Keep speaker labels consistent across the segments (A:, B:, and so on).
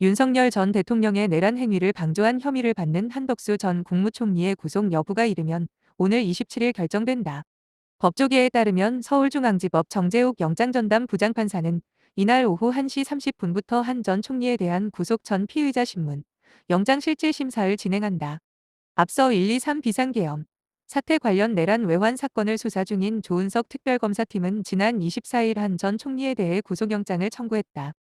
A: 윤석열 전 대통령의 내란 행위를 방조한 혐의를 받는 한덕수 전 국무총리의 구속 여부가 이르면 오늘 27일 결정된다. 법조계에 따르면 서울중앙지법 정재욱 영장전담 부장판사는 이날 오후 1시 30분부터 한 전 총리에 대한 구속 전 피의자 신문, 영장실질심사를 진행한다. 앞서 123 비상계엄, 사태 관련 내란 외환 사건을 수사 중인 조은석 특별검사팀은 지난 24일 한 전 총리에 대해 구속영장을 청구했다.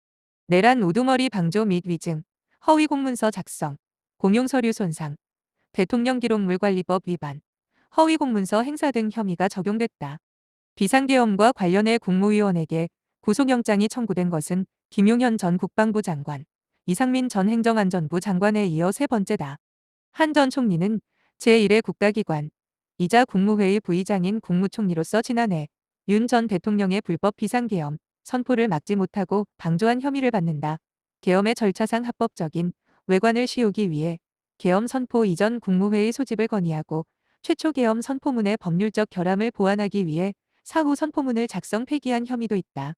A: 내란 우두머리 방조 및 위증, 허위 공문서 작성, 공용서류 손상, 대통령 기록물 관리법 위반, 허위 공문서 행사 등 혐의가 적용됐다. 비상계엄과 관련해 국무위원에게 구속영장이 청구된 것은 김용현 전 국방부 장관, 이상민 전 행정안전부 장관에 이어 세 번째다. 한 전 총리는 제1의 국가기관, 이자 국무회의 부의장인 국무총리로서 지난해 윤 전 대통령의 불법 비상계엄, 선포를 막지 못하고 방조한 혐의를 받는다. 계엄의 절차상 합법적인 외관을 씌우기 위해 계엄 선포 이전 국무회의 소집을 건의하고 최초 계엄 선포문의 법률적 결함을 보완하기 위해 사후 선포문을 작성 폐기한 혐의도 있다.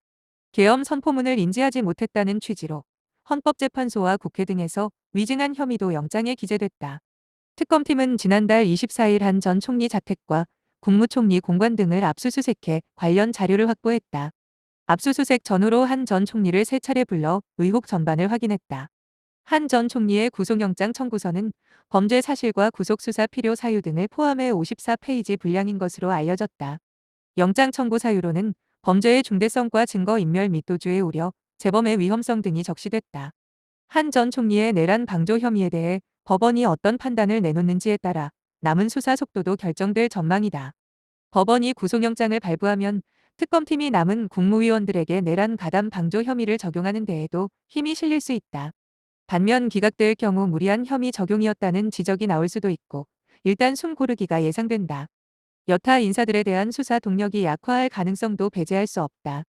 A: 계엄 선포문을 인지하지 못했다는 취지로 헌법재판소와 국회 등에서 위증한 혐의도 영장에 기재됐다. 특검팀은 지난달 24일 한 전 총리 자택과 국무총리 공관 등을 압수수색해 관련 자료를 확보했다. 압수수색 전후로 한 전 총리를 세 차례 불러 의혹 전반을 확인했다. 한 전 총리의 구속영장 청구서는 범죄 사실과 구속수사 필요 사유 등을 포함해 54페이지 분량인 것으로 알려졌다. 영장 청구 사유로는 범죄의 중대성과 증거인멸 및 도주의 우려, 재범의 위험성 등이 적시됐다. 한 전 총리의 내란 방조 혐의에 대해 법원이 어떤 판단을 내놓는지에 따라 남은 수사 속도도 결정될 전망이다. 법원이 구속영장을 발부하면 특검팀이 남은 국무위원들에게 내란 가담 방조 혐의를 적용하는 데에도 힘이 실릴 수 있다. 반면 기각될 경우 무리한 혐의 적용이었다는 지적이 나올 수도 있고 일단 숨 고르기가 예상된다. 여타 인사들에 대한 수사 동력이 약화할 가능성도 배제할 수 없다.